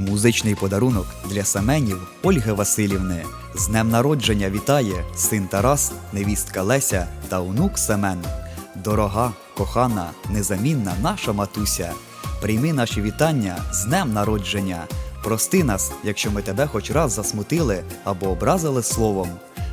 Музичний подарунок для Семенів Ольги Васильівни. З днем народження вітає син Тарас, невістка Леся та онук Семен. Дорога, кохана, незамінна наша матуся. Прийми наші вітання з днем народження. Прости нас, якщо ми тебе хоч раз засмутили або образили словом.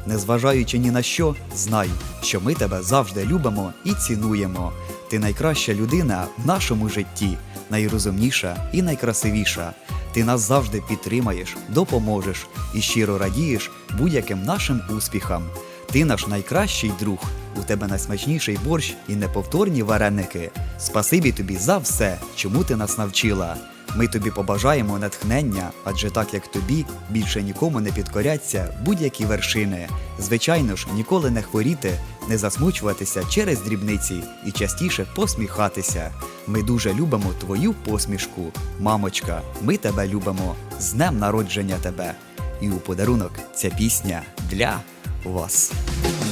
Незважаючи ні на що, знай, що ми тебе завжди любимо і цінуємо. Ти найкраща людина в нашому житті, найрозумніша і найкрасивіша. Ти нас завжди підтримаєш, допоможеш і щиро радієш будь-яким нашим успіхам. Ти наш найкращий друг. У тебе найсмачніший борщ і неповторні вареники. Спасибі тобі за все, чому ти нас навчила. Ми тобі побажаємо натхнення, адже так як тобі більше нікому не підкоряться будь-які вершини. Звичайно ж, ніколи не хворіти, не засмучуватися через дрібниці і частіше посміхатися. Ми дуже любимо твою посмішку. Мамочка, ми тебе любимо. З днем народження тебе. І у подарунок ця пісня для вас.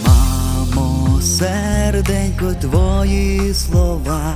Мамо, серденько, твої слова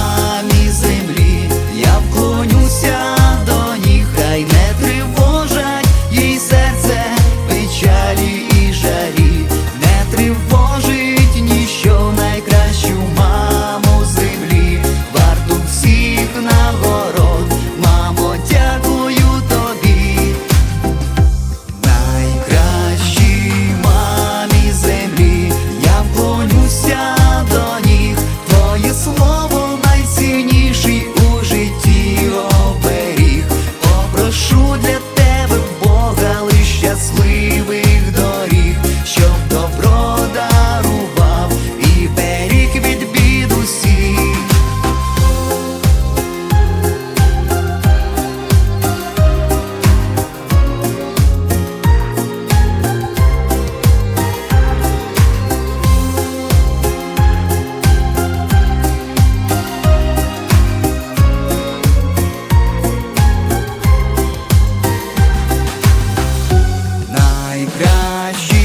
lugar